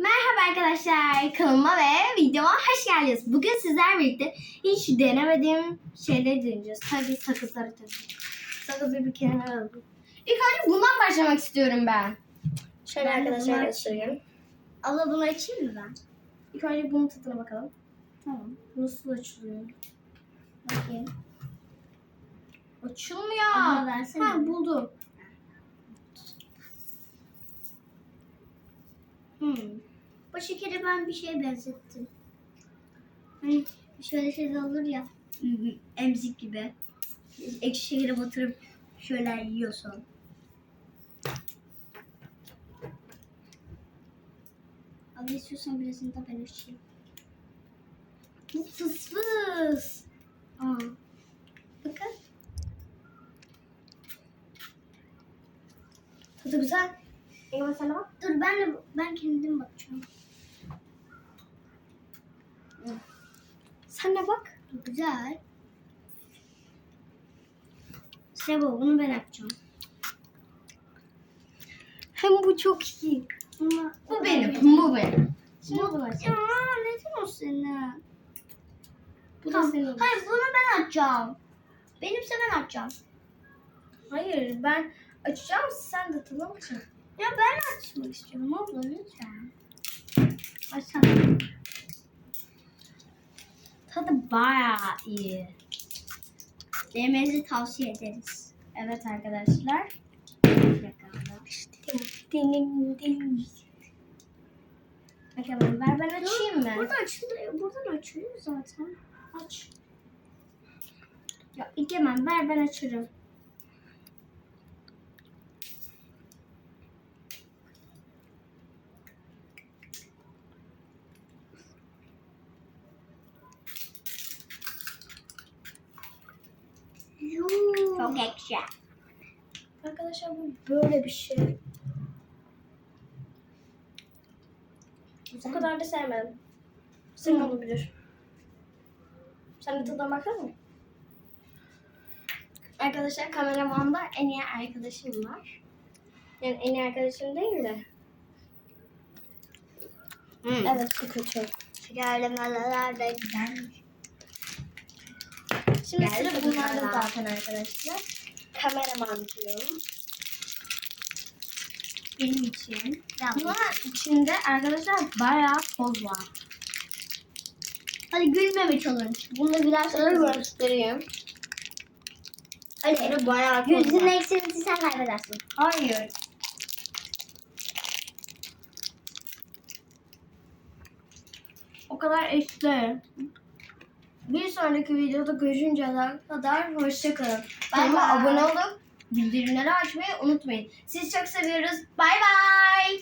Merhaba arkadaşlar kanalıma ve videoma hoş geldiniz. Bugün sizlerle birlikte hiç denemediğim şeyleri deneyeceğiz. Tabii sakızları tabii. Sakızı bir kenara alalım. İlk önce bundan başlamak istiyorum ben. Şöyle Ben arkadaşlar göstereyim. Allah bunu açayım mı ben? İlk önce bunun tadına bakalım. Tamam. Nasıl açılıyor? Bakayım. Açılmıyor. Versene. Ha buldum. Hmm. Bu şekeri ben bir şeye benzettim. Hani şöyle şeyler olur ya. Emzik gibi. Ekşi şekeri batırıp şöyle yiyorsun. Abi istiyorsan birazını da ben açayım. Bu fıs fıs. Aa. Bakın. Tadı güzel. Eyvah sana bak. Dur ben de ben kendim bakacağım. Sen de bak. Bu güzel. Bu. Bunu ben yapacağım. Hem bu çok iyi. Ama Bu benim. Bu benim. Şimdi Bu bunu açayım. Ya neden o senin? Bu da senin. Hayır bunu ben açacağım. Benimse ben açacağım. Hayır ben açacağım sen de tadına bakacaksın. Ya ben açmak istiyorum abla lütfen. Açsana. Tadı bayağı iyi. Denemenizi tavsiye ederiz. Evet arkadaşlar. Ding. Bakalım ver ben açayım mı? Burada açılıyor. Buradan açılıyor zaten. Aç. Ya İlkemen ver ben açarım. Yuh. Çok ekşi. Arkadaşlar bu böyle bir şey. O kadar da sevmem. Senin Hı. olabilir. Sen de tadına bakar mısın? Arkadaşlar kameramanda en iyi arkadaşım var. Yani en iyi arkadaşım değil de. Evet bu kötü. Şekerlemeler de güzelmiş. Şimdi Geldi sıra bu bunlarda zaten arkadaşlar. Kameraman diyorum. Benim için. Bunun içinde arkadaşlar bayağı toz var. Hadi gülmeme challenge. Bunu gülersen göstereyim. Hadi. bayağı toz Yüzünün var. eksilti sen kaybedersin. Hayır. O kadar ekşi. Bir sonraki videoda görüşünceye kadar hoşçakalın. Kanalıma abone olup bildirimleri açmayı unutmayın. Sizi çok seviyoruz. Bay bay.